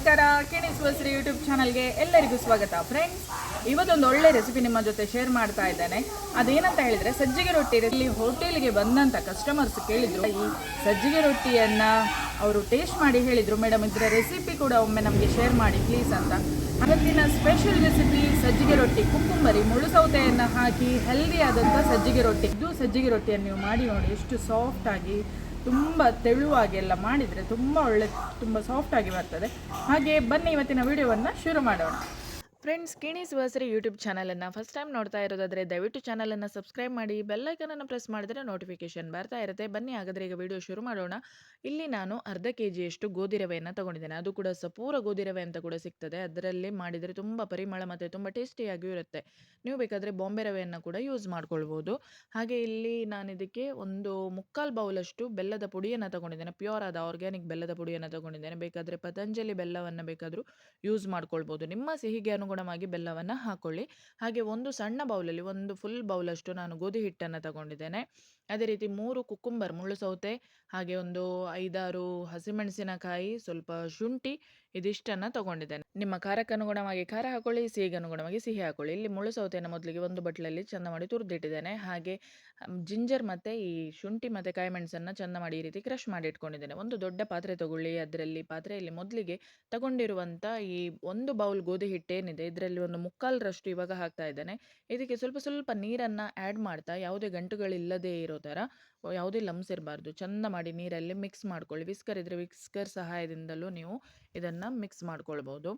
ನಮಸ್ಕಾರ. ಕಿಣಿಸುವಸ್ರಿ ಯೂಟ್ಯೂಬ್ ಚಾನಲ್ಗೆ ಎಲ್ಲರಿಗೂ ಸ್ವಾಗತ. ಫ್ರೆಂಡ್ಸ್ ಇವತ್ತೊಂದು ಒಳ್ಳೆ ರೆಸಿಪಿ ನಿಮ್ಮ ಜೊತೆ ಶೇರ್ ಮಾಡ್ತಾ ಇದ್ದೇನೆ. ಅದೇನಂತ ಹೇಳಿದ್ರೆ, ಸಜ್ಜಿಗೆ ರೊಟ್ಟಿ ಇಲ್ಲಿ ಹೋಟೆಲ್ಗೆ ಬಂದಂತ ಕಸ್ಟಮರ್ಸ್ ಕೇಳಿದ್ರು. ಈ ಸಜ್ಜಿಗೆ ರೊಟ್ಟಿಯನ್ನು ಅವರು ಟೇಸ್ಟ್ ಮಾಡಿ ಹೇಳಿದರು. ಮೇಡಮ್ ಇದರ ರೆಸಿಪಿ ಕೂಡ ಒಮ್ಮೆ ನಮಗೆ ಶೇರ್ ಮಾಡಿ ಪ್ಲೀಸ್ ಅಂತ. ಅವತ್ತಿನ ಸ್ಪೆಷಲ್ ರೆಸಿಪಿ ಸಜ್ಜಿಗೆ ರೊಟ್ಟಿ. ಕುಕ್ಕುಂಬರಿ ಮುಳ್ಳು ಸೌತೆಯನ್ನು ಹಾಕಿ ಹೆಲ್ದಿ ಆದಂಥ ಸಜ್ಜಿಗೆ ರೊಟ್ಟಿ. ಇದು ಸಜ್ಜಿಗೆ ರೊಟ್ಟಿಯನ್ನು ನೀವು ಮಾಡಿ ನೋಡಿ ಎಷ್ಟು ಸಾಫ್ಟ್ ಆಗಿ ತುಂಬ ತೆಳುವಾಗಿ ಎಲ್ಲ ಮಾಡಿದರೆ ತುಂಬ ಒಳ್ಳೆ, ತುಂಬ ಸಾಫ್ಟಾಗಿ ಬರ್ತದೆ. ಹಾಗೆ ಬನ್ನಿ ಇವತ್ತಿನ ವಿಡಿಯೋವನ್ನು ಶುರು ಮಾಡೋಣ. ಫ್ರೆಂಡ್ಸ್ ಕಿಣೀಸ್ ವಾಸರಿ ಯೂಟ್ಯೂಬ್ ಚಾನಲನ್ನು ಫಸ್ಟ್ ಟೈಮ್ ನೋಡ್ತಾ ಇರೋದಾದರೆ ದಯವಿಟ್ಟು ಚಾನಲನ್ನು ಸಬ್ಸ್ಕ್ರೈಬ್ ಮಾಡಿ ಬೆಲ್ಲೈಕನನ್ನು ಪ್ರೆಸ್ ಮಾಡಿದ್ರೆ ನೋಟಿಫಿಕೇಶನ್ ಬರ್ತಾ ಇರುತ್ತೆ. ಬನ್ನಿ ಹಾಗಾದರೆ ಈಗ ವಿಡಿಯೋ ಶುರು ಮಾಡೋಣ. ಇಲ್ಲಿ ನಾನು ಅರ್ಧ ಕೆ ಜಿಯಷ್ಟು ಗೋಧಿ ರವೆಯನ್ನು ತಗೊಂಡಿದ್ದೇನೆ. ಅದು ಕೂಡ ಸಪೂರ ಗೋಧಿ ರವೆ ಅಂತ ಕೂಡ ಸಿಗ್ತದೆ. ಅದರಲ್ಲಿ ಮಾಡಿದರೆ ತುಂಬ ಪರಿಮಳ ಮತ್ತು ತುಂಬ ಟೇಸ್ಟಿಯಾಗಿಯೂ ಇರುತ್ತೆ. ನೀವು ಬೇಕಾದರೆ ಬಾಂಬೆ ರವೆಯನ್ನು ಕೂಡ ಯೂಸ್ ಮಾಡ್ಕೊಳ್ಬೋದು. ಹಾಗೆ ಇಲ್ಲಿ ನಾನು ಇದಕ್ಕೆ ಒಂದು ಮುಕ್ಕಾಲು ಬೌಲಷ್ಟು ಬೆಲ್ಲದ ಪುಡಿಯನ್ನು ತಗೊಂಡಿದ್ದೇನೆ. ಪ್ಯೂರ್ ಆದ ಆರ್ಗ್ಯಾನಿಕ್ ಬೆಲ್ಲದ ಪುಡಿಯನ್ನು ತಗೊಂಡಿದ್ದೇನೆ. ಬೇಕಾದರೆ ಪತಂಜಲಿ ಬೆಲ್ಲವನ್ನು ಬೇಕಾದರೂ ಯೂಸ್ ಮಾಡ್ಕೊಳ್ಬೋದು. ನಿಮ್ಮ ಸಿಹಿಗೆ ಅನುಗುಣವಾಗಿ ಬೆಲ್ಲವನ್ನು ಹಾಕೊಳ್ಳಿ. ಹಾಗೆ ಒಂದು ಸಣ್ಣ ಬೌಲಲ್ಲಿ, ಒಂದು ಫುಲ್ ಬೌಲಷ್ಟು ನಾನು ಗೋಧಿ ಹಿಟ್ಟನ್ನು ತಗೊಂಡಿದ್ದೇನೆ. ಅದೇ ರೀತಿ ಮೂರು ಕುಕ್ಕುಂಬರ್ ಮುಳ್ಳು ಸೌತೆ, ಹಾಗೆ ಒಂದು ಐದಾರು ಹಸಿಮೆಣಸಿನಕಾಯಿ, ಸ್ವಲ್ಪ ಶುಂಠಿ ಇದಿಷ್ಟನ್ನು ತಗೊಂಡಿದ್ದೇನೆ. ನಿಮ್ಮ ಖಾರಕ್ಕೆ ಅನುಗುಣವಾಗಿ ಖಾರ ಹಾಕೊಳ್ಳಿ ಸಿಹಿಗೆ ಅನುಗುಣವಾಗಿ ಸಿಹಿ ಹಾಕೊಳ್ಳಿ. ಇಲ್ಲಿ ಮುಳ್ಳು ಸೌತೆಯನ್ನು ಮೊದಲಿಗೆ ಒಂದು ಬಟ್ಲಲ್ಲಿ ಚಂದ ಮಾಡಿ ತುರಿದಿಟ್ಟಿದ್ದೇನೆ. ಹಾಗೆ ಜಿಂಜರ್ ಮತ್ತು ಈ ಶುಂಠಿ ಮತ್ತು ಕಾಯಿ ಮೆಣಸನ್ನು ಚಂದ ಮಾಡಿ ಈ ರೀತಿ ಕ್ರಷ್ ಮಾಡಿ ಇಟ್ಕೊಂಡಿದ್ದೇನೆ. ಒಂದು ದೊಡ್ಡ ಪಾತ್ರೆ ತಗೊಳ್ಳಿ. ಅದರಲ್ಲಿ ಪಾತ್ರೆಯಲ್ಲಿ ಮೊದಲಿಗೆ ತಗೊಂಡಿರುವಂಥ ಈ ಒಂದು ಬೌಲ್ ಗೋಧಿ ಹಿಟ್ಟೇನಿದೆ ಇದರಲ್ಲಿ ಒಂದು ಮುಕ್ಕಾಲರಷ್ಟು ಇವಾಗ ಹಾಕ್ತಾ ಇದ್ದೇನೆ. ಇದಕ್ಕೆ ಸ್ವಲ್ಪ ಸ್ವಲ್ಪ ನೀರನ್ನು ಆ್ಯಡ್ ಮಾಡ್ತಾ, ಯಾವುದೇ ಗಂಟುಗಳಿಲ್ಲದೇ ಇರೋ ಥರ, ಯಾವುದೇ ಲಮ್ಸ್ ಇರಬಾರ್ದು, ಚಂದ ಮಾಡಿ ನೀರಲ್ಲಿ ಮಿಕ್ಸ್ ಮಾಡ್ಕೊಳ್ಳಿ. ವಿಸ್ಕರ್ ಇದ್ದರೆ ವಿಸ್ಕರ್ ಸಹಾಯದಿಂದಲೂ ನೀವು ಇದನ್ನು ಮಿಕ್ಸ್ ಮಾಡ್ಕೊಳ್ಬೋದು.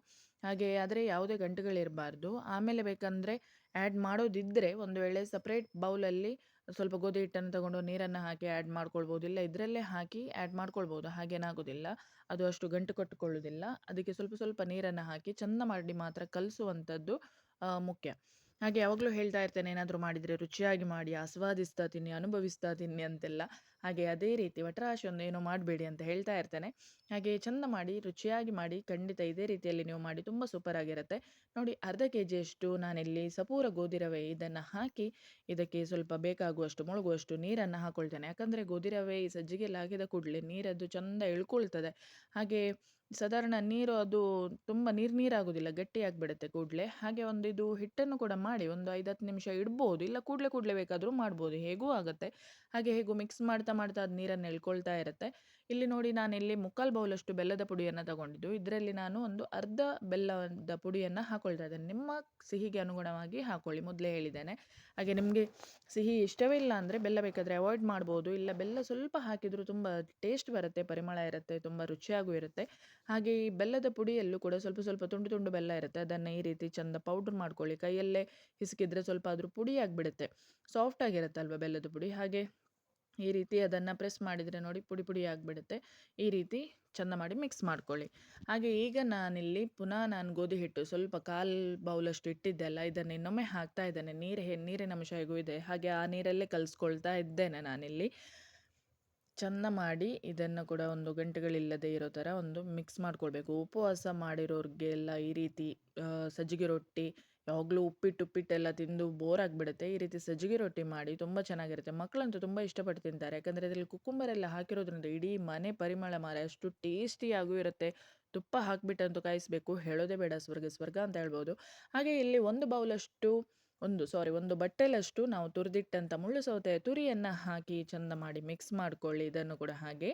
ಹಾಗೆ ಆದರೆ ಯಾವುದೇ ಗಂಟುಗಳಿರಬಾರ್ದು ಆಮೇಲೆ ಬೇಕಂದರೆ ಆ್ಯಡ್ ಮಾಡೋದಿದ್ದರೆ ಒಂದು ವೇಳೆ ಸಪ್ರೇಟ್ ಬೌಲಲ್ಲಿ ಸ್ವಲ್ಪ ಗೋಧಿ ಹಿಟ್ಟನ್ನು ತಗೊಂಡು ನೀರನ್ನು ಹಾಕಿ ಆ್ಯಡ್ ಮಾಡ್ಕೊಳ್ಬೋದು. ಇಲ್ಲ ಇದರಲ್ಲೇ ಹಾಕಿ ಆ್ಯಡ್ ಮಾಡ್ಕೊಳ್ಬೋದು. ಹಾಗೇನಾಗೋದಿಲ್ಲ. ಅದು ಅಷ್ಟು ಗಂಟು ಕಟ್ಟಿಕೊಳ್ಳೋದಿಲ್ಲ. ಅದಕ್ಕೆ ಸ್ವಲ್ಪ ಸ್ವಲ್ಪ ನೀರನ್ನು ಹಾಕಿ ಚಂದ ಮಾಡಿ ಮಾತ್ರ ಕಲಿಸುವಂಥದ್ದು ಮುಖ್ಯ. ಹಾಗೆ ಯಾವಾಗಲೂ ಹೇಳ್ತಾ ಇರ್ತೇನೆ, ಏನಾದರೂ ಮಾಡಿದರೆ ರುಚಿಯಾಗಿ ಮಾಡಿ, ಆಸ್ವಾದಿಸ್ತಾ ತಿನ್ನಿ, ಅನುಭವಿಸ್ತಾ ತಿನ್ನಿ ಅಂತೆಲ್ಲ. ಹಾಗೆ ಅದೇ ರೀತಿ ವಟರಾಶಿ ಒಂದು ಏನೋ ಮಾಡಬೇಡಿ ಅಂತ ಹೇಳ್ತಾ ಇರ್ತೇನೆ. ಹಾಗೆ ಚಂದ ಮಾಡಿ, ರುಚಿಯಾಗಿ ಮಾಡಿ, ಖಂಡಿತ ಇದೇ ರೀತಿಯಲ್ಲಿ ನೀವು ಮಾಡಿ ತುಂಬ ಸೂಪರ್ ಆಗಿರುತ್ತೆ. ನೋಡಿ ಅರ್ಧ ಕೆ ಜಿಯಷ್ಟು ನಾನಿಲ್ಲಿ ಸಪೂರ ಗೋಧಿ ರವೆ ಇದನ್ನು ಹಾಕಿ ಇದಕ್ಕೆ ಸ್ವಲ್ಪ ಬೇಕಾಗುವಷ್ಟು, ಮುಳುಗುವಷ್ಟು ನೀರನ್ನು ಹಾಕೊಳ್ತೇನೆ. ಯಾಕಂದರೆ ಗೋಧಿ ರವೆ ಈ ಸಜ್ಜಿಗೆಲ್ಲ ಹಾಕಿದ ಕೂಡಲೇ ನೀರದ್ದು ಚಂದ ಇಳ್ಕೊಳ್ತದೆ ಹಾಗೆ ಸಾಧಾರಣ ನೀರು ಅದು ತುಂಬ ನೀರು ನೀರಾಗೋದಿಲ್ಲ, ಗಟ್ಟಿಯಾಗಿಬಿಡುತ್ತೆ ಕೂಡಲೇ. ಹಾಗೆ ಒಂದು ಇದು ಹಿಟ್ಟನ್ನು ಕೂಡ ಮಾಡಿ ಒಂದು ಐದು ಹತ್ತು ನಿಮಿಷ ಇಡ್ಬೋದು. ಇಲ್ಲ ಕೂಡಲೇ ಕೂಡಲೇ ಬೇಕಾದರೂ ಮಾಡ್ಬೋದು. ಹೇಗೂ ಆಗುತ್ತೆ. ಹಾಗೆ ಹೇಗೂ ಮಿಕ್ಸ್ ಮಾಡ್ತಾ ಮಾಡ್ತಾ ಅದು ನೀರನ್ನು ಎಳ್ಕೊಳ್ತಾ ಇರುತ್ತೆ. ಇಲ್ಲಿ ನೋಡಿ ನಾನು ಇಲ್ಲಿ ಮುಕ್ಕಾಲು ಬೌಲಷ್ಟು ಬೆಲ್ಲದ ಪುಡಿಯನ್ನು ತಗೊಂಡಿದ್ದು. ಇದರಲ್ಲಿ ನಾನು ಒಂದು ಅರ್ಧ ಬೆಲ್ಲದ ಪುಡಿಯನ್ನು ಹಾಕೊಳ್ತಾ ಇದ್ದೇನೆ. ನಿಮ್ಮ ಸಿಹಿಗೆ ಅನುಗುಣವಾಗಿ ಹಾಕೊಳ್ಳಿ, ಮೊದಲೇ ಹೇಳಿದ್ದೇನೆ. ಹಾಗೆ ನಿಮಗೆ ಸಿಹಿ ಇಷ್ಟವೇ ಇಲ್ಲ ಅಂದರೆ ಬೆಲ್ಲ ಬೇಕಾದರೆ ಅವಾಯ್ಡ್ ಮಾಡ್ಬೋದು. ಇಲ್ಲ ಬೆಲ್ಲ ಸ್ವಲ್ಪ ಹಾಕಿದರೂ ತುಂಬ ಟೇಸ್ಟ್ ಬರುತ್ತೆ, ಪರಿಮಳ ಇರುತ್ತೆ, ತುಂಬ ರುಚಿಯಾಗೂ ಇರುತ್ತೆ. ಹಾಗೆ ಈ ಬೆಲ್ಲದ ಪುಡಿಯಲ್ಲೂ ಕೂಡ ಸ್ವಲ್ಪ ಸ್ವಲ್ಪ ತುಂಡು ತುಂಡು ಬೆಲ್ಲ ಇರುತ್ತೆ. ಅದನ್ನು ಈ ರೀತಿ ಚಂದ ಪೌಡ್ರ್ ಮಾಡ್ಕೊಳ್ಳಿ. ಕೈಯಲ್ಲೇ ಹಿಸುಕಿದ್ರೆ ಸ್ವಲ್ಪ ಆದರೂ ಪುಡಿ ಆಗಿಬಿಡುತ್ತೆ. ಸಾಫ್ಟ್ ಆಗಿರುತ್ತಲ್ವ ಬೆಲ್ಲದ ಪುಡಿ? ಹಾಗೆ ಈ ರೀತಿ ಅದನ್ನು ಪ್ರೆಸ್ ಮಾಡಿದರೆ ನೋಡಿ ಪುಡಿ ಪುಡಿ ಆಗಿಬಿಡುತ್ತೆ. ಈ ರೀತಿ ಚಂದ ಮಾಡಿ ಮಿಕ್ಸ್ ಮಾಡ್ಕೊಳ್ಳಿ. ಹಾಗೆ ಈಗ ನಾನಿಲ್ಲಿ ಪುನಃ ನಾನು ಗೋಧಿ ಹಿಟ್ಟು ಸ್ವಲ್ಪ ಕಾಲು ಬೌಲಷ್ಟು ಇಟ್ಟಿದ್ದೆ ಅಲ್ಲ, ಇದನ್ನು ಇನ್ನೊಮ್ಮೆ ಹಾಕ್ತಾ ಇದ್ದೇನೆ. ನೀರು ನೀರಿನ ಅಂಶ ಹೇಗೂ ಇದೆ. ಹಾಗೆ ಆ ನೀರಲ್ಲೇ ಕಲಿಸ್ಕೊಳ್ತಾ ಇದ್ದೇನೆ ನಾನಿಲ್ಲಿ. ಚೆಂದ ಮಾಡಿ ಇದನ್ನು ಕೂಡ ಒಂದು ಗಂಟೆಗಳಿಲ್ಲದೆ ಇರೋ ಥರ ಒಂದು ಮಿಕ್ಸ್ ಮಾಡ್ಕೊಳ್ಬೇಕು. ಉಪವಾಸ ಮಾಡಿರೋರಿಗೆಲ್ಲ ಈ ರೀತಿ ಸಜ್ಜಿಗೆ ರೊಟ್ಟಿ ಯಾವಾಗಲೂ ಉಪ್ಪಿಟ್ಟು, ಉಪ್ಪಿಟ್ಟೆಲ್ಲ ತಿಂದು ಬೋರ್ ಆಗಿಬಿಡುತ್ತೆ. ಈ ರೀತಿ ಸಜ್ಜಿಗೆ ರೊಟ್ಟಿ ಮಾಡಿ ತುಂಬ ಚೆನ್ನಾಗಿರುತ್ತೆ. ಮಕ್ಕಳಂತೂ ತುಂಬ ಇಷ್ಟಪಟ್ಟು ತಿಂತಾರೆ ಯಾಕಂದರೆ ಇದರಲ್ಲಿ ಕುಕ್ಕುಂಬರೆಲ್ಲ ಹಾಕಿರೋದ್ರಿಂದ ಇಡೀ ಮನೆ ಪರಿಮಳ ಮಾರ, ಅಷ್ಟು ಟೇಸ್ಟಿಯಾಗೂ ಇರುತ್ತೆ. ತುಪ್ಪ ಹಾಕಿಬಿಟ್ಟಂತೂ ಕಾಯಿಸಬೇಕು. ಹೇಳೋದೇ ಬೇಡ, ಸ್ವರ್ಗ ಸ್ವರ್ಗ ಅಂತ ಹೇಳ್ಬೋದು. ಹಾಗೆ ಇಲ್ಲಿ ಒಂದು ಬೌಲಷ್ಟು, ಒಂದು ಸಾರಿ ಒಂದು ಬಟ್ಟೆಲಷ್ಟು ನಾವು ತುರಿದಿಟ್ಟಂಥ ಮುಳ್ಳು ಸೌತೆಯ ತುರಿಯನ್ನು ಹಾಕಿ ಚೆಂದ ಮಾಡಿ ಮಿಕ್ಸ್ ಮಾಡಿಕೊಳ್ಳಿ. ಇದನ್ನು ಕೂಡ ಹಾಗೆ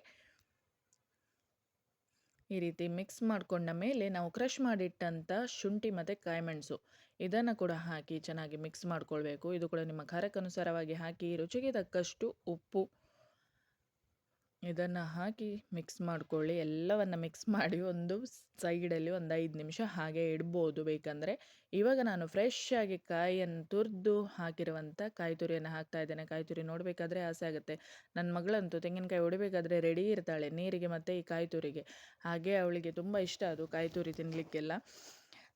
ಈ ರೀತಿ ಮಿಕ್ಸ್ ಮಾಡಿಕೊಂಡ ಮೇಲೆ ನಾವು ಕ್ರಷ್ ಮಾಡಿಟ್ಟಂಥ ಶುಂಠಿ ಮತ್ತು ಕಾಯಿಮೆಣಸು ಇದನ್ನು ಕೂಡ ಹಾಕಿ ಚೆನ್ನಾಗಿ ಮಿಕ್ಸ್ ಮಾಡಿಕೊಳ್ಬೇಕು. ಇದು ಕೂಡ ನಿಮ್ಮ ಖಾರಕ್ಕನುಸಾರವಾಗಿ ಹಾಕಿ ರುಚಿಗೆ ತಕ್ಕಷ್ಟು ಉಪ್ಪು ಇದನ್ನು ಹಾಕಿ ಮಿಕ್ಸ್ ಮಾಡ್ಕೊಳ್ಳಿ. ಎಲ್ಲವನ್ನು ಮಿಕ್ಸ್ ಮಾಡಿ ಒಂದು ಸೈಡಲ್ಲಿ ಒಂದು ಐದು ನಿಮಿಷ ಹಾಗೆ ಇಡ್ಬೋದು. ಬೇಕಂದರೆ ಇವಾಗ ನಾನು ಫ್ರೆಶ್ ಆಗಿ ಕಾಯಿಯನ್ನು ತುರಿದು ಹಾಕಿರುವಂಥ ಕಾಯಿ ತುರಿಯನ್ನು ಹಾಕ್ತಾ ಇದ್ದೇನೆ. ಕಾಯಿ ತುರಿ ನೋಡಬೇಕಾದ್ರೆ ಆಸೆ ಆಗುತ್ತೆ. ನನ್ನ ಮಗಳಂತೂ ತೆಂಗಿನಕಾಯಿ ಹೊಡಿಬೇಕಾದ್ರೆ ರೆಡಿ ಇರ್ತಾಳೆ ನೀರಿಗೆ ಮತ್ತು ಈ ಕಾಯಿ ತುರಿಗೆ. ಹಾಗೆ ಅವಳಿಗೆ ತುಂಬ ಇಷ್ಟ ಅದು ಕಾಯಿ ತುರಿ ತಿನ್ನಲಿಕ್ಕೆಲ್ಲ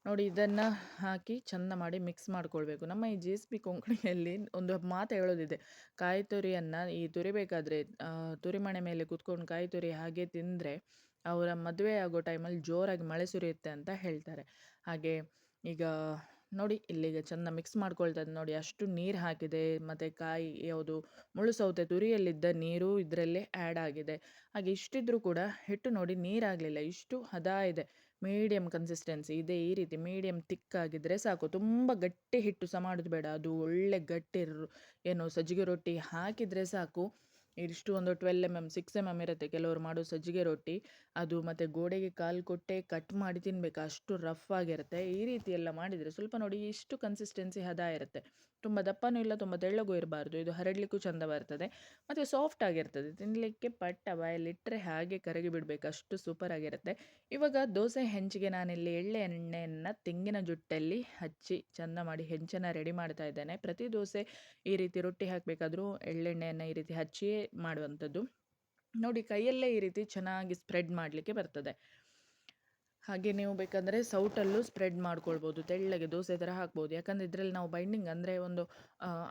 ನೋಡಿ ಇದನ್ನು ಹಾಕಿ ಚೆಂದ ಮಾಡಿ ಮಿಕ್ಸ್ ಮಾಡಿಕೊಳ್ಬೇಕು. ನಮ್ಮ ಈ ಜಿ ಎಸ್ ಬಿ ಕೊಂಕಣಿಯಲ್ಲಿ ಒಂದು ಮಾತು ಹೇಳೋದಿದೆ. ಕಾಯಿ ತುರಿಯನ್ನು ಈ ತುರಿಬೇಕಾದ್ರೆ ತುರಿಮಣೆ ಮೇಲೆ ಕುತ್ಕೊಂಡು ಕಾಯಿ ತುರಿ ಹಾಗೆ ತಿಂದರೆ ಅವರ ಮದುವೆ ಆಗೋ ಟೈಮಲ್ಲಿ ಜೋರಾಗಿ ಮಳೆ ಸುರಿಯುತ್ತೆ ಅಂತ ಹೇಳ್ತಾರೆ. ಹಾಗೆ ಈಗ ನೋಡಿ ಇಲ್ಲಿಗೆ ಚೆಂದ ಮಿಕ್ಸ್ ಮಾಡ್ಕೊಳ್ತದೆ ನೋಡಿ, ಅಷ್ಟು ನೀರು ಹಾಕಿದೆ. ಮತ್ತು ಕಾಯಿ ಯಾವುದು ಮುಳ್ಳು ಸೌತೆ ತುರಿಯಲ್ಲಿದ್ದ ನೀರು ಇದರಲ್ಲೇ ಆ್ಯಡ್ ಆಗಿದೆ. ಹಾಗೆ ಇಷ್ಟಿದ್ರೂ ಕೂಡ ಹಿಟ್ಟು ನೋಡಿ ನೀರಾಗಲಿಲ್ಲ ಇಷ್ಟು ಹದ ಇದೆ. ಮೀಡಿಯಮ್ ಕನ್ಸಿಸ್ಟೆನ್ಸಿ ಇದೆ ಈ ರೀತಿ ಮೀಡಿಯಮ್ ತಿಕ್ಕಾಗಿದ್ದರೆ ಸಾಕು. ತುಂಬ ಗಟ್ಟಿ ಹಿಟ್ಟು ಸಹ ಮಾಡೋದು ಬೇಡ. ಅದು ಒಳ್ಳೆ ಗಟ್ಟಿ ಏನು ಸಜ್ಜಿಗೆ ರೊಟ್ಟಿ ಹಾಕಿದರೆ ಸಾಕು. ಇಷ್ಟು ಒಂದು twelve M M six M M ಇರುತ್ತೆ. ಕೆಲವರು ಮಾಡೋ ಸಜ್ಜಿಗೆ ರೊಟ್ಟಿ, ಅದು ಮತ್ತು ಗೋಡೆಗೆ ಕಾಲು ಕೊಟ್ಟೆ ಕಟ್ ಮಾಡಿ ತಿನ್ನಬೇಕು ಅಷ್ಟು ರಫ್ ಆಗಿರುತ್ತೆ. ಈ ರೀತಿ ಎಲ್ಲ ಮಾಡಿದರೆ ಸ್ವಲ್ಪ ನೋಡಿ ಇಷ್ಟು ಕನ್ಸಿಸ್ಟೆನ್ಸಿ ಹದ ಇರುತ್ತೆ. ತುಂಬ ದಪ್ಪನೂ ಇಲ್ಲ, ತುಂಬ ತೆಳ್ಳಗೂ ಇರಬಾರ್ದು. ಇದು ಹರಡಲಿಕ್ಕೂ ಚಂದ ಬರ್ತದೆ. ಮತ್ತು ಸಾಫ್ಟ್ ಆಗಿರ್ತದೆ. ತಿನ್ನಲಿಕ್ಕೆ ಪಟ್ಟ ಬಾಯಲ್ಲಿಟ್ಟರೆ ಹಾಗೆ ಕರಗಿ ಬಿಡಬೇಕು. ಅಷ್ಟು ಸೂಪರ್ ಆಗಿರುತ್ತೆ. ಇವಾಗ ದೋಸೆ ಹೆಂಚಿಗೆ ನಾನಿಲ್ಲಿ ಎಳ್ಳೆ ಎಣ್ಣೆಯನ್ನು ತೆಂಗಿನ ಜುಟ್ಟಲ್ಲಿ ಹಚ್ಚಿ ಚಂದ ಮಾಡಿ ಹೆಂಚನ್ನು ರೆಡಿ ಮಾಡ್ತಾ ಇದ್ದೇನೆ. ಪ್ರತಿ ದೋಸೆ ಈ ರೀತಿ ರೊಟ್ಟಿ ಹಾಕಬೇಕಾದ್ರೂ ಎಳ್ಳೆಣ್ಣೆಯನ್ನು ಈ ರೀತಿ ಹಚ್ಚಿಯೇ ಮಾಡುವಂಥದ್ದು. ನೋಡಿ ಕೈಯಲ್ಲೇ ಈ ರೀತಿ ಚೆನ್ನಾಗಿ ಸ್ಪ್ರೆಡ್ ಮಾಡಲಿಕ್ಕೆ ಬರ್ತದೆ. ಹಾಗೆ ನೀವು ಬೇಕಂದರೆ ಸೌಟಲ್ಲೂ ಸ್ಪ್ರೆಡ್ ಮಾಡ್ಕೊಳ್ಬೋದು, ತೆಳ್ಳಗೆ ದೋಸೆ ಥರ ಹಾಕ್ಬೋದು. ಯಾಕಂದರೆ ಇದರಲ್ಲಿ ನಾವು ಬೈಂಡಿಂಗ್ ಅಂದರೆ ಒಂದು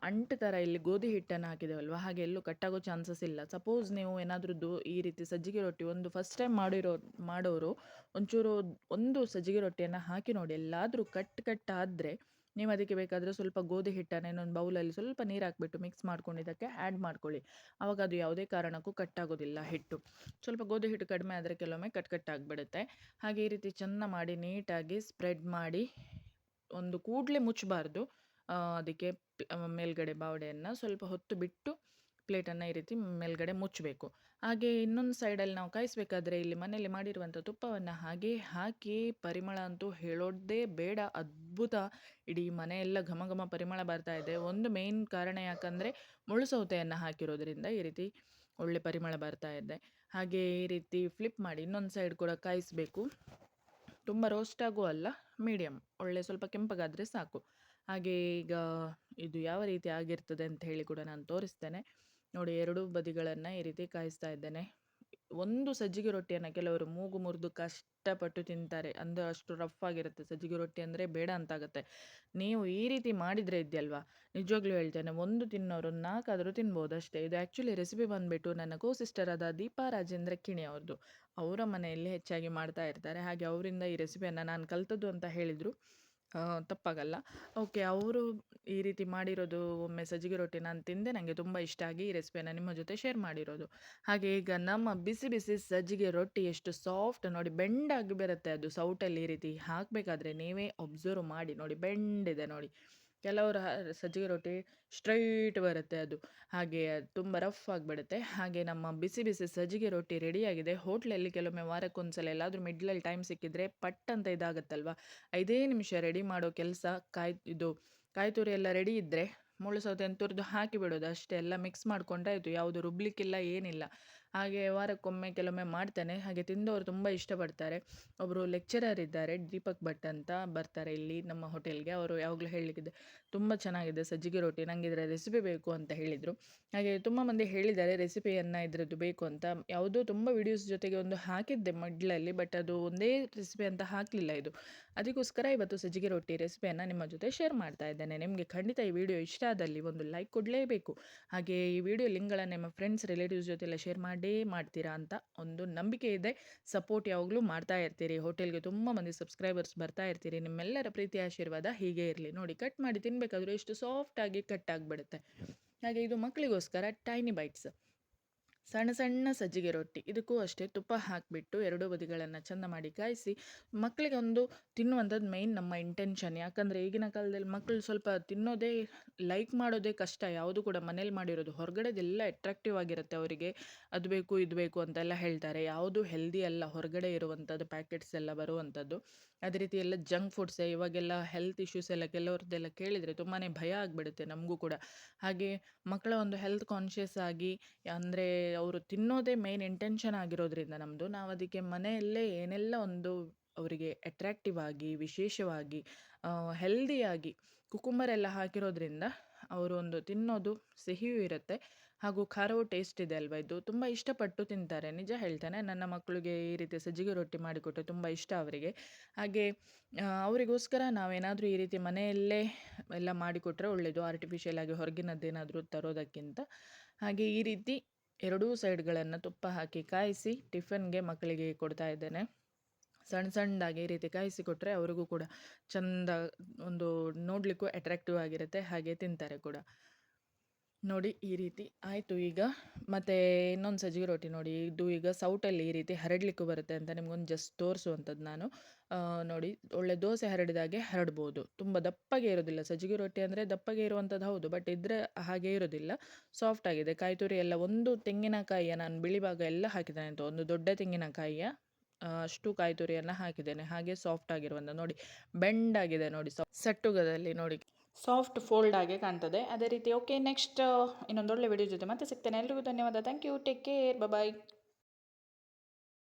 ಅಂಟು ಥರ ಇಲ್ಲಿ ಗೋಧಿ ಹಿಟ್ಟನ್ನು ಹಾಕಿದ್ದೇವಲ್ವ ಹಾಗೆ ಎಲ್ಲೂ ಕಟ್ಟಾಗೋ ಚಾನ್ಸಸ್ ಇಲ್ಲ. ಸಪೋಸ್ ನೀವು ಏನಾದರೂ ಈ ರೀತಿ ಸಜ್ಜಿಗೆ ರೊಟ್ಟಿ ಒಂದು ಫಸ್ಟ್ ಟೈಮ್ ಮಾಡಿರೋ, ಮಾಡೋರು ಒಂಚೂರು ಒಂದು ಸಜ್ಜಿಗೆ ರೊಟ್ಟಿಯನ್ನು ಹಾಕಿ ನೋಡಿ. ಎಲ್ಲಾದರೂ ಕಟ್ ಕಟ್ ಆದರೆ ನೀವು ಅದಕ್ಕೆ ಬೇಕಾದರೆ ಸ್ವಲ್ಪ ಗೋಧಿ ಹಿಟ್ಟನ್ನು ಇನ್ನೊಂದು ಬೌಲಲ್ಲಿ ಸ್ವಲ್ಪ ನೀರು ಹಾಕ್ಬಿಟ್ಟು ಮಿಕ್ಸ್ ಮಾಡ್ಕೊಂಡಿದ್ದಕ್ಕೆ ಆ್ಯಡ್ ಮಾಡ್ಕೊಳ್ಳಿ. ಆವಾಗ ಅದು ಯಾವುದೇ ಕಾರಣಕ್ಕೂ ಕಟ್ಟಾಗೋದಿಲ್ಲ ಹಿಟ್ಟು. ಸ್ವಲ್ಪ ಗೋಧಿ ಹಿಟ್ಟು ಕಡಿಮೆ ಆದರೆ ಕೆಲವೊಮ್ಮೆ ಕಟ್ ಕಟ್ ಆಗಿಬಿಡುತ್ತೆ. ಹಾಗೆ ಈ ರೀತಿ ಚೆಂದ ಮಾಡಿ ನೀಟಾಗಿ ಸ್ಪ್ರೆಡ್ ಮಾಡಿ ಒಂದು ಕೂಡಲೇ ಮುಚ್ಚಬಾರ್ದು. ಅದಕ್ಕೆ ಮೇಲ್ಗಡೆ ಬಾವಡೆಯನ್ನು ಸ್ವಲ್ಪ ಹೊತ್ತು ಬಿಟ್ಟು ಪ್ಲೇಟನ್ನು ಈ ರೀತಿ ಮೇಲ್ಗಡೆ ಮುಚ್ಚಬೇಕು. ಹಾಗೆ ಇನ್ನೊಂದು ಸೈಡಲ್ಲಿ ನಾವು ಕಾಯಿಸಬೇಕಾದ್ರೆ ಇಲ್ಲಿ ಮನೆಯಲ್ಲಿ ಮಾಡಿರುವಂಥ ತುಪ್ಪವನ್ನು ಹಾಗೆ ಹಾಕಿ ಪರಿಮಳ ಅಂತೂ ಹೇಳೋದೇ ಬೇಡ. ಅದ್ಭುತ. ಇಡೀ ಮನೆಯೆಲ್ಲ ಘಮ ಘಮ ಪರಿಮಳ ಬರ್ತಾ ಇದೆ. ಒಂದು ಮೇನ್ ಕಾರಣ ಯಾಕಂದರೆ ಮುಳ್ಳು ಸೌತೆಯನ್ನು ಹಾಕಿರೋದ್ರಿಂದ ಈ ರೀತಿ ಒಳ್ಳೆ ಪರಿಮಳ ಬರ್ತಾ ಇದೆ. ಹಾಗೆ ಈ ರೀತಿ ಫ್ಲಿಪ್ ಮಾಡಿ ಇನ್ನೊಂದು ಸೈಡ್ ಕೂಡ ಕಾಯಿಸಬೇಕು. ತುಂಬ ರೋಸ್ಟಾಗೂ ಅಲ್ಲ, ಮೀಡಿಯಮ್. ಒಳ್ಳೆ ಸ್ವಲ್ಪ ಕೆಂಪಗಾದರೆ ಸಾಕು. ಹಾಗೆ ಈಗ ಇದು ಯಾವ ರೀತಿ ಆಗಿರ್ತದೆ ಅಂತ ಹೇಳಿ ಕೂಡ ನಾನು ತೋರಿಸ್ತೇನೆ. ನೋಡಿ, ಎರಡೂ ಬದಿಗಳನ್ನು ಈ ರೀತಿ ಕಾಯಿಸ್ತಾ ಇದ್ದೇನೆ. ಒಂದು ಸಜ್ಜಿಗೆ ರೊಟ್ಟಿಯನ್ನು ಕೆಲವರು ಮೂಗು ಮುರಿದು ಕಷ್ಟಪಟ್ಟು ತಿಂತಾರೆ. ಅಂದರೆ ಅಷ್ಟು ರಫ್ ಆಗಿರುತ್ತೆ. ಸಜ್ಜಿಗೆ ರೊಟ್ಟಿ ಅಂದರೆ ಬೇಡ ಅಂತಾಗುತ್ತೆ. ನೀವು ಈ ರೀತಿ ಮಾಡಿದರೆ ಇದೆಯಲ್ವಾ? ನಿಜವಾಗ್ಲೂ ಹೇಳ್ತೇನೆ, ಒಂದು ತಿನ್ನೋರು ನಾಲ್ಕಾದರೂ ತಿನ್ಬೋದು ಅಷ್ಟೇ. ಇದು ಆ್ಯಕ್ಚುಲಿ ರೆಸಿಪಿ ಬಂದುಬಿಟ್ಟು ನನ್ನ ಕೋ ಸಿಸ್ಟರ್ ಆದ ದೀಪಾ ರಾಜೇಂದ್ರ ಕಿಣಿ ಅವ್ರದ್ದು. ಅವರ ಮನೆಯಲ್ಲಿ ಹೆಚ್ಚಾಗಿ ಮಾಡ್ತಾ ಇರ್ತಾರೆ. ಹಾಗೆ ಅವರಿಂದ ಈ ರೆಸಿಪಿಯನ್ನು ನಾನು ಕಲಿತದ್ದು ಅಂತ ಹೇಳಿದರು. ತಪ್ಪಾಗಲ್ಲ. ಓಕೆ, ಅವರು ಈ ರೀತಿ ಮಾಡಿರೋದು ಒಮ್ಮೆ ಸಜ್ಜಿಗೆ ರೊಟ್ಟಿ ನಾನು ತಿಂದೆ ನನಗೆ ತುಂಬ ಇಷ್ಟ ಆಗಿ ಈ ರೆಸಿಪಿಯನ್ನು ನಿಮ್ಮ ಜೊತೆ ಶೇರ್ ಮಾಡಿರೋದು. ಹಾಗೆ ಈಗ ನಮ್ಮ ಬಿಸಿ ಬಿಸಿ ಸಜ್ಜಿಗೆ ರೊಟ್ಟಿ ಎಷ್ಟು ಸಾಫ್ಟ್ ನೋಡಿ ಬೆಂಡಾಗಿ ಬರುತ್ತೆ ಅದು ಸೌಟಲ್ಲಿ ಈ ರೀತಿ ಹಾಕಬೇಕಾದ್ರೆ ನೀವೇ ಒಬ್ಸರ್ವ್ ಮಾಡಿ ನೋಡಿ ಬೆಂಡಿದೆ ನೋಡಿ. ಕೆಲವರ ಸಜ್ಜಿ ಸಜ್ಜಿಗೆ ರೊಟ್ಟಿ ಸ್ಟ್ರೈಟ್ ಬರುತ್ತೆ ಅದು. ಹಾಗೆ ತುಂಬ ರಫ್ ಆಗಿಬಿಡುತ್ತೆ. ಹಾಗೆ ನಮ್ಮ ಬಿಸಿ ಬಿಸಿ ಸಜ್ಜಿಗೆ ರೊಟ್ಟಿ ರೆಡಿಯಾಗಿದೆ. ಹೋಟ್ಲಲ್ಲಿ ಕೆಲವೊಮ್ಮೆ ವಾರಕ್ಕೊಂದ್ಸಲ ಎಲ್ಲಾದರೂ ಮಿಡ್ಲಲ್ಲಿ ಟೈಮ್ ಸಿಕ್ಕಿದ್ರೆ ಪಟ್ ಅಂತ ಇದಾಗುತ್ತಲ್ವ? ಐದೇ ನಿಮಿಷ ರೆಡಿ ಮಾಡೋ ಕೆಲಸ ಕಾಯಿ, ಇದು ಕಾಯಿ ತುರಿ ಎಲ್ಲ ರೆಡಿ ಇದ್ದರೆ ಮುಳ್ಳು ಸೌತೆಯನ್ನು ತುರಿದು ಹಾಕಿ ಬಿಡೋದು ಅಷ್ಟೇ. ಎಲ್ಲ ಮಿಕ್ಸ್ ಮಾಡ್ಕೊಂಡಾಯ್ತು. ಯಾವುದು ರುಬ್ಲಿಕ್ಕಿಲ್ಲ, ಏನಿಲ್ಲ. ಹಾಗೆ ವಾರಕ್ಕೊಮ್ಮೆ ಕೆಲವೊಮ್ಮೆ ಮಾಡ್ತೇನೆ. ಹಾಗೆ ತಿಂದವರು ತುಂಬ ಇಷ್ಟಪಡ್ತಾರೆ. ಒಬ್ಬರು ಲೆಕ್ಚರರ್ ಇದ್ದಾರೆ, ದೀಪಕ್ ಭಟ್ ಅಂತ ಬರ್ತಾರೆ ಇಲ್ಲಿ ನಮ್ಮ ಹೋಟೆಲ್ಗೆ. ಅವರು ಯಾವಾಗಲೂ ಹೇಳಲಿಕ್ಕಿದೆ ತುಂಬ ಚೆನ್ನಾಗಿದೆ ಸಜ್ಜಿಗೆ ರೊಟ್ಟಿ ನನಗೆ ಇದರ ರೆಸಿಪಿ ಬೇಕು ಅಂತ ಹೇಳಿದರು. ಹಾಗೆ ತುಂಬ ಮಂದಿ ಹೇಳಿದ್ದಾರೆ, ರೆಸಿಪಿಯನ್ನು ಇದರದ್ದು ಬೇಕು ಅಂತ. ಯಾವುದೋ ತುಂಬ ವಿಡಿಯೋಸ್ ಜೊತೆಗೆ ಒಂದು ಹಾಕಿದ್ದೆ ಮಡ್ಲಲ್ಲಿ ಬಟ್ ಅದು ಒಂದೇ ರೆಸಿಪಿ ಅಂತ ಹಾಕಲಿಲ್ಲ ಇದು. ಅದಕ್ಕೋಸ್ಕರ ಇವತ್ತು ಸಜ್ಜಿಗೆ ರೊಟ್ಟಿ ರೆಸಿಪಿಯನ್ನು ನಿಮ್ಮ ಜೊತೆ ಶೇರ್ ಮಾಡ್ತಾ ಇದ್ದೇನೆ. ನಿಮಗೆ ಖಂಡಿತ ಈ ವಿಡಿಯೋ ಇಷ್ಟ ಆದಲ್ಲಿ ಒಂದು ಲೈಕ್ ಕೊಡಲೇಬೇಕು. ಹಾಗೆ ಈ ವಿಡಿಯೋ ಲಿಂಕ್ಗಳನ್ನು ನಿಮ್ಮ ಫ್ರೆಂಡ್ಸ್ ರಿಲೇಟಿವ್ಸ್ ಜೊತೆ ಎಲ್ಲ ಶೇರ್ ಮಾಡೇ ಮಾಡ್ತೀರಾ ಅಂತ ಒಂದು ನಂಬಿಕೆ ಇದೆ. ಸಪೋರ್ಟ್ ಯಾವಾಗಲೂ ಮಾಡ್ತಾ ಇರ್ತೀರಿ. ಹೋಟೆಲ್ಗೆ ತುಂಬ ಮಂದಿ ಸಬ್ಸ್ಕ್ರೈಬರ್ಸ್ ಬರ್ತಾ ಇರ್ತೀರಿ. ನಿಮ್ಮೆಲ್ಲರ ಪ್ರೀತಿ ಆಶೀರ್ವಾದ ಹೀಗೆ ಇರಲಿ. ನೋಡಿ, ಕಟ್ ಮಾಡಿ ತಿನ್ನಬೇಕಾದ್ರೂ ಎಷ್ಟು ಸಾಫ್ಟಾಗಿ ಕಟ್ ಆಗಿಬಿಡುತ್ತೆ. ಹಾಗೆ ಇದು ಮಕ್ಕಳಿಗೋಸ್ಕರ ಟೈನಿ ಬೈಟ್ಸ್. ಸಣ್ಣ ಸಣ್ಣ ಸಜ್ಜಿಗೆ ರೊಟ್ಟಿ, ಇದಕ್ಕೂ ಅಷ್ಟೇ ತುಪ್ಪ ಹಾಕಿಬಿಟ್ಟು ಎರಡೂ ಬದಿಗಳನ್ನು ಚೆಂದ ಮಾಡಿ ಕಾಯಿಸಿ ಮಕ್ಕಳಿಗೆ ಒಂದು ತಿನ್ನುವಂಥದ್ದು ಮೈನ್ ನಮ್ಮ ಇಂಟೆನ್ಷನ್ ಯಾಕಂದರೆ ಈಗಿನ ಕಾಲದಲ್ಲಿ ಮಕ್ಕಳು ಸ್ವಲ್ಪ ತಿನ್ನೋದೇ ಲೈಕ್ ಮಾಡೋದೇ ಕಷ್ಟ. ಯಾವುದು ಕೂಡ ಮನೇಲಿ ಮಾಡಿರೋದು ಹೊರಗಡೆದೆಲ್ಲ ಅಟ್ರಾಕ್ಟಿವ್ ಆಗಿರುತ್ತೆ ಅವರಿಗೆ. ಅದು ಬೇಕು, ಇದು ಬೇಕು ಅಂತೆಲ್ಲ ಹೇಳ್ತಾರೆ. ಯಾವುದು ಹೆಲ್ದಿ ಅಲ್ಲ, ಹೊರಗಡೆ ಇರುವಂಥದ್ದು ಪ್ಯಾಕೆಟ್ಸ್ ಎಲ್ಲ ಬರುವಂಥದ್ದು. ಅದೇ ರೀತಿ ಎಲ್ಲ ಜಂಕ್ ಫುಡ್ಸೇ ಇವಾಗೆಲ್ಲ ಹೆಲ್ತ್ ಇಶ್ಯೂಸ್ ಎಲ್ಲ ಕೆಲವ್ರದ್ದೆಲ್ಲ ಕೇಳಿದರೆ ತುಂಬಾ ಭಯ ಆಗಿಬಿಡುತ್ತೆ ನಮಗೂ ಕೂಡ. ಹಾಗೆ ಮಕ್ಕಳ ಒಂದು ಹೆಲ್ತ್ ಕಾನ್ಷಿಯಸ್ ಆಗಿ, ಅಂದರೆ ಅವರು ತಿನ್ನೋದೇ ಮೇಯ್ನ್ ಇಂಟೆನ್ಷನ್ ಆಗಿರೋದ್ರಿಂದ ನಮ್ಮದು ನಾವು ಅದಕ್ಕೆ ಮನೆಯಲ್ಲೇ ಏನೆಲ್ಲ ಒಂದು ಅವರಿಗೆ ಅಟ್ರಾಕ್ಟಿವ್ ಆಗಿ, ವಿಶೇಷವಾಗಿ ಹೆಲ್ದಿಯಾಗಿ ಕುಕುಂಬರ್ ಎಲ್ಲ ಹಾಕಿರೋದ್ರಿಂದ ಅವರು ಒಂದು ತಿನ್ನೋದು ಸಿಹಿಯೂ ಇರುತ್ತೆ. ಹಾಗೂ ಖಾರವೂ ಟೇಸ್ಟ್ ಇದೆ ಅಲ್ವಾ ಇದು? ತುಂಬ ಇಷ್ಟಪಟ್ಟು ತಿಂತಾರೆ. ನಿಜ ಹೇಳ್ತೇನೆ, ನನ್ನ ಮಕ್ಕಳಿಗೆ ಈ ರೀತಿ ಸಜ್ಜಿಗೆ ರೊಟ್ಟಿ ಮಾಡಿಕೊಟ್ಟು ತುಂಬ ಇಷ್ಟ ಅವರಿಗೆ. ಹಾಗೆ ಅವರಿಗೋಸ್ಕರ ನಾವೇನಾದರೂ ಈ ರೀತಿ ಮನೆಯಲ್ಲೇ ಎಲ್ಲ ಮಾಡಿಕೊಟ್ರೆ ಒಳ್ಳೆಯದು ಆರ್ಟಿಫಿಷಿಯಲ್ ಆಗಿ ಹೊರಗಿನದ್ದೇನಾದರೂ ತರೋದಕ್ಕಿಂತ. ಹಾಗೆ ಈ ರೀತಿ ಎರಡೂ ಸೈಡ್ಗಳನ್ನು ತುಪ್ಪ ಹಾಕಿ ಕಾಯಿಸಿ ಟಿಫನ್ಗೆ ಮಕ್ಕಳಿಗೆ ಕೊಡ್ತಾ ಇದ್ದೇನೆ. ಸಣ್ಣ ಸಣ್ಣದಾಗಿ ಈ ರೀತಿ ಕಾಯಿಸಿ ಕೊಟ್ಟರೆ ಅವರಿಗೂ ಕೂಡ ಚಂದ ಒಂದು ನೋಡಲಿಕ್ಕೂ ಅಟ್ರಾಕ್ಟಿವ್ ಆಗಿರುತ್ತೆ, ಹಾಗೆ ತಿಂತಾರೆ ಕೂಡ. ನೋಡಿ ಈ ರೀತಿ. ಆಯಿತು ಈಗ ಮತ್ತು ಇನ್ನೊಂದು ಸಜ್ಜಿಗೆ ರೊಟ್ಟಿ ನೋಡಿ. ಇದು ಈಗ ಸೌಟಲ್ಲಿ ಈ ರೀತಿ ಹರಡಲಿಕ್ಕೂ ಬರುತ್ತೆ ಅಂತ ನಿಮ್ಗೊಂದು ಜಸ್ಟ್ ತೋರಿಸುವಂಥದ್ದು ನಾನು. ನೋಡಿ ಒಳ್ಳೆ ದೋಸೆ ಹರಡಿದಾಗೆ ಹರಡ್ಬೋದು. ತುಂಬ ದಪ್ಪಗೆ ಇರೋದಿಲ್ಲ. ಸಜ್ಜಿಗೆ ರೊಟ್ಟಿ ಅಂದರೆ ದಪ್ಪಗೆ ಇರುವಂಥದ್ದು ಹೌದು ಬಟ್ ಇದ್ರೆ ಹಾಗೆ ಇರೋದಿಲ್ಲ. ಸಾಫ್ಟ್ ಆಗಿದೆ. ಕಾಯಿ ತುರಿ ಎಲ್ಲ ಒಂದು ತೆಂಗಿನಕಾಯಿಯ ನಾನು ಬಿಳಿ ಭಾಗ ಎಲ್ಲ ಹಾಕಿದ್ದೇನೆ ಅಂತ. ಒಂದು ದೊಡ್ಡ ತೆಂಗಿನಕಾಯಿಯ ಅಷ್ಟು ಕಾಯಿ ತುರಿಯನ್ನು ಹಾಕಿದ್ದೇನೆ. ಹಾಗೆ ಸಾಫ್ಟ್ ಆಗಿರುವಂಥ ನೋಡಿ ಬೆಂಡಾಗಿದೆ ನೋಡಿ. ಸಟ್ಟುಗದಲ್ಲಿ ನೋಡಿ. ಸಾಫ್ಟ್ ಫೋಲ್ಡ್ ಆಗಿ ಕಾಣ್ತದೆ. ಅದೇ ರೀತಿ ಓಕೆ ನೆಕ್ಸ್ಟ್ ಇನ್ನೊಂದು ಒಳ್ಳೆ ವಿಡಿಯೋ ಜೊತೆ ಮತ್ತೆ ಸಿಗ್ತೇನೆ. ಎಲ್ರಿಗೂ ಧನ್ಯವಾದ. Thank you take care bye